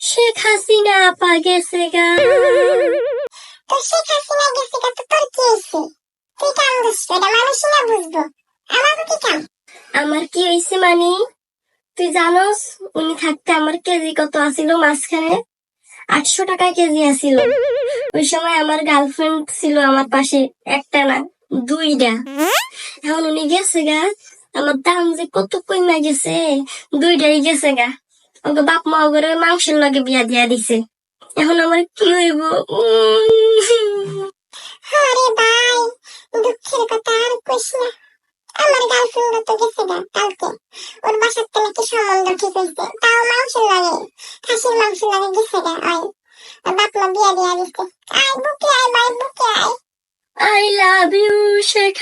শেখ হাসিনা আপা গেছে গা তোর শেখ হাসিনা গেছে কা তো তোর কি হইছে তুই কান্দিস এটা মানুষ না বুঝব আমাকে কি কাম আমার কি হয়েছে মানে? তুই জানোস, উনি থাকতে আমার কেজি কত আসিল মাঝখানে আটশো টাকা কেজি আসিল ওই সময় আমার গার্লফ্রেন্ড ছিল আমার পাশে, একটা না, দুইটা। এখন উনি গেছে গা, আমার দাম যে কত কইমা গেছে, দুইটাই গেছে গা। ওকে বাপ মা করে মাংসের লগে বিয়া দিয়া দিছে। এখন আমার কি হইব। আরে ভাই, দুঃখের কথা আর কইস না। আমার গার্লফ্রেন্ড তো গেছে গা কালকে। ওর বাসার থেকে নাকি সম্বন্ধ ঠিক হয়েছে তাও মাংস লাগে, খাসির মাংস লাগে গেছে গা Abap lovía de viste. Ay. I love you, Sheikh